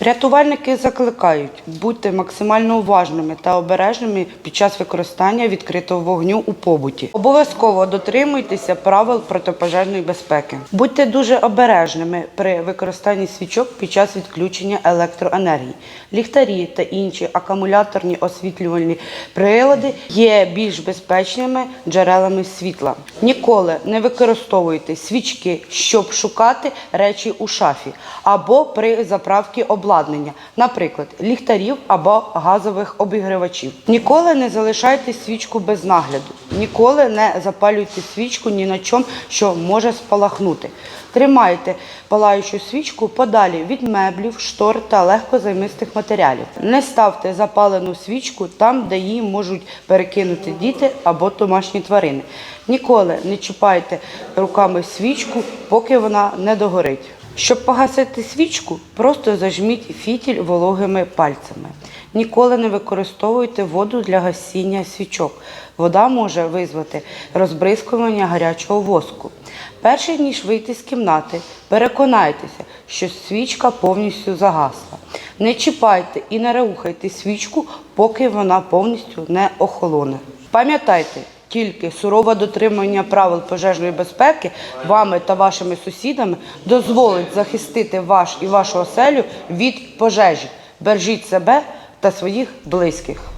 Рятувальники закликають бути максимально уважними та обережними під час використання відкритого вогню у побуті. Обов'язково дотримуйтеся правил протипожежної безпеки. Будьте дуже обережними при використанні свічок під час відключення електроенергії. Ліхтарі та інші акумуляторні освітлювальні прилади є більш безпечними джерелами світла. Ніколи не використовуйте свічки, щоб шукати речі у шафі або при заправці обладнання, наприклад, ліхтарів або газових обігрівачів. Ніколи не залишайте свічку без нагляду. Ніколи не запалюйте свічку ні на чому, що може спалахнути. Тримайте палаючу свічку подалі від меблів, штор та легкозаймистих матеріалів. Не ставте запалену свічку там, де її можуть перекинути діти або домашні тварини. Ніколи не чіпайте руками свічку, поки вона не догорить. Щоб погасити свічку, просто зажміть фітіль вологими пальцями. Ніколи не використовуйте воду для гасіння свічок. Вода може визвати розбризкування гарячого воску. Перш ніж вийти з кімнати, переконайтеся, що свічка повністю загасла. Не чіпайте і не рухайте свічку, поки вона повністю не охолоне. Пам'ятайте, тільки сурове дотримання правил пожежної безпеки вами та вашими сусідами дозволить захистити ваш і вашу оселю від пожежі. Бережіть себе та своїх близьких.